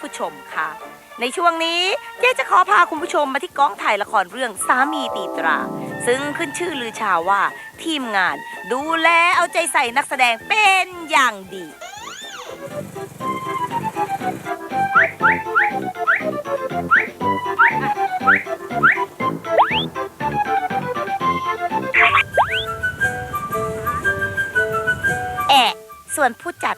ผู้ชมค่ะ ในช่วงนี้เจ๊จะขอพาคุณผู้ชมมาที่กองถ่ายละครเรื่องสามีตีตรา ซึ่งขึ้นชื่อลือชาว่า ทีมงาน ดูแลเอาใจใส่นักแสดงเป็นอย่างดีแอะส่วนผู้จัด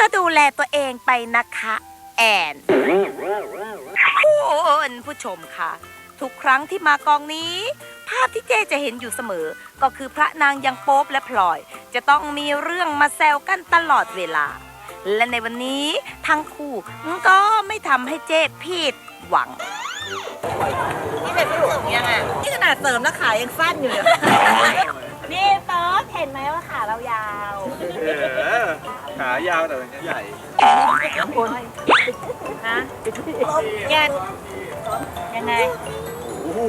ก็ดูแลตัวเองไปนะคะ แอนคุณผู้ชมค่ะ ทุกครั้งที่มากองนี้ ภาพที่เจจะเห็นอยู่เสมอ ก็คือพระนางยังโป๊บและพลอย จะต้องมีเรื่องมาแซวกันตลอดเวลา และในวันนี้ทั้งคู่ก็ไม่ทำให้เจผิดหวังนี่เป็นพี่หลวงยังไงนี่ขนาดเสริมแล้วขายังสั้นอยู่เลยนี่ป๊อปเห็นไหมว่าขาเรายาวเออ ขายาวแต่มันใหญ่ฮะแกยังไง โอ้โห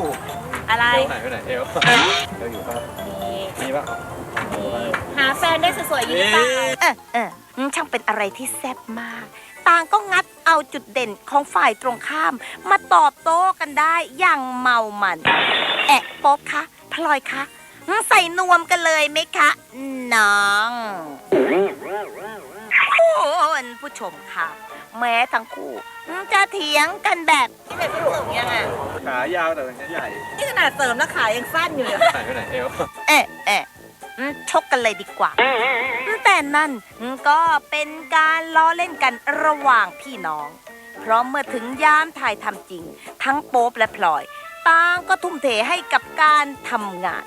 อะไร เอวไหนไปไหนเอวเอวอยู่ป่ะนี่มีป่ะหาแฟนได้สวยๆอยิ่างนี้เปล่าเออเอออืมช่างเป็นอะไรที่แซ่บมาก ต่างก็งัดเอาจุดเด่นของฝ่ายตรงข้าม มาตอบโต้กันได้อย่างเมามัน แอะโป๊บคะพลอยคะอืม ใส่นวมกันเลยไหมคะ น้องคุณผู้ชมค่ะ แม้ทั้งคู่อืมจะเถียงกันแบบนี่เป็นพี่หลวงยังไงขายาวแต่มันใหญ่นี่ขนาดเสริมแล้วขายังสั้นอยู่เลยไหนไปไหนเอวเอะเอะอืมชกกันเลยดีกว่า แต่นั่นก็เป็นการล้อเล่นกันระหว่างพี่น้อง เพราะเมื่อถึงยามถ่ายทำจริง ทั้งโป๊ปและพลอยต่างก็ทุ่มเทให้กับการทำงาน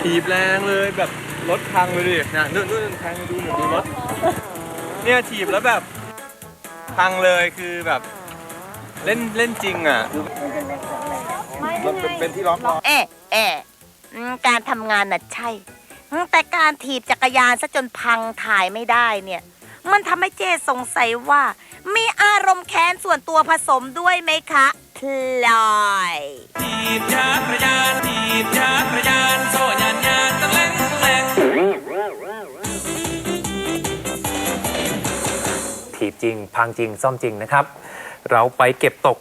ถีบแรงเลยแบบรถพังเลยดิเนี่ยนู่นนู่นแทงดูหน่อยดูรถเนี่ยถีบแล้วแบบพังเลยคือแบบเล่นเล่นจริงอะมันเป็นเป็นที่ล็อกล้อเอะเอะอืมการทำงานน่ะใช่อืมแต่การถีบจักรยานซะจนพังถ่ายไม่ได้เนี่ย มันทำให้เจ๊สงสัยว่า มีอารมณ์แค้นส่วนตัวผสมด้วยไหมคะพลอยถีบจักรยานถีบจักรยานโซ่ ถีบจริง พังจริง ซ่อมจริงนะครับ เราไปเก็บตกครับ